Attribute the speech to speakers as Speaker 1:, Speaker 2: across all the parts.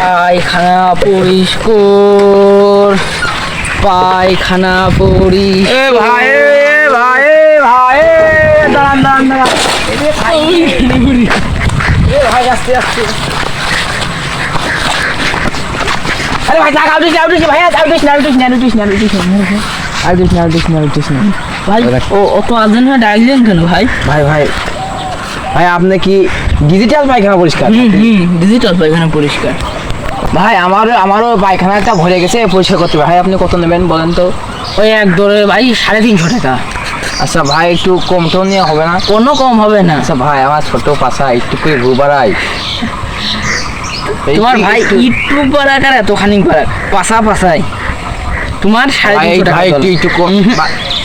Speaker 1: পায়খানা পরিষ্কার পায়খানা পরিষ্কার
Speaker 2: এ ভাই এ ভাই ভাই দাঁড়ান দাঁড়ান দাঁড়ান ভাই এ ভাই আস্তে আস্তে আরে ভাই টাকা উঠিস না ভাই উঠিস না উঠিস না উঠিস না উঠিস না উঠিস না উঠিস না উঠিস না
Speaker 1: ভাই ও অত হয়ে ডাকলেন কেন ভাই
Speaker 2: ভাই ভাই ভাই আপনি কি ডিজিটাল পায়খানা পরিষ্কার
Speaker 1: হুম হুম ডিজিটাল পায়খানা পরিষ্কার
Speaker 2: ভাই আমারও আমারও পায়খানাটা ভরে গেছে পরিষ্কার করতে ভাই আপনি কত নেবেন বলেন তো?
Speaker 1: ওই এক দরে ভাই সাড়ে তিনশো টাকা।
Speaker 2: আচ্ছা ভাই একটু কম টম নিয়ে হবে না?
Speaker 1: কোনো কম হবে না।
Speaker 2: আচ্ছা ভাই আমার ছোট পাশা একটু করে গুবারাই
Speaker 1: তোমার ভাই একটু পারাক আর এতখানি পারাক পাশা পাশাই তোমার সাড়ে
Speaker 2: ভাই
Speaker 1: তিনশো টাকা
Speaker 2: ভাই একটু একটু কম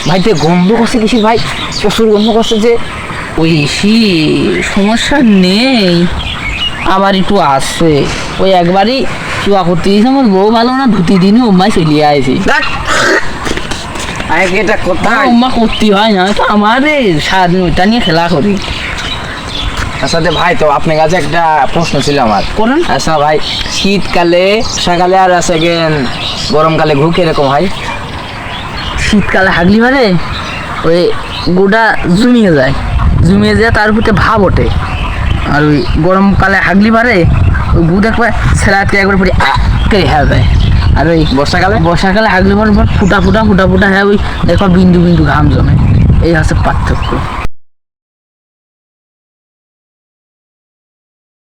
Speaker 2: ভাই- তো গন্ধ করছে কিসের ভাই? প্রচুর গন্ধ করছে যে
Speaker 1: ওই সি সমস্যা নেই। আবার একটু আসছে ওই একবারই চুয়া করতে দিয়েছে আমার বউ ভালো না ধুতি দিনই উম্মাই চলিয়ে
Speaker 2: আগে এটা কোথায়?
Speaker 1: উম্মা করতে হয় না তো আমার সারাদিন ওইটা নিয়ে খেলা করি।
Speaker 2: আচ্ছা ভাই তো আপনার কাছে একটা প্রশ্ন ছিল আমার।
Speaker 1: করেন।
Speaker 2: আচ্ছা ভাই শীতকালে সকালে আর আছে গরমকালে ঘু কীরকম হয়?
Speaker 1: শীতকালে হাগলি মারে ওই গোটা জমিয়ে যায়। জমিয়ে যায় তার উপরে ভাব ওঠে। আর ওই গরমকালে হাগলি মারে ওই গু দেখবে ছেড়াতে একবার পরে হ্যাঁ যায় আর ওই
Speaker 2: বর্ষাকালে
Speaker 1: বর্ষাকালে আগলে মারে ফুটা ফুটা ফুটা ফুটা হ্যাঁ ওই দেখো বিন্দু বিন্দু ঘাম জমে। এই হচ্ছে পার্থক্য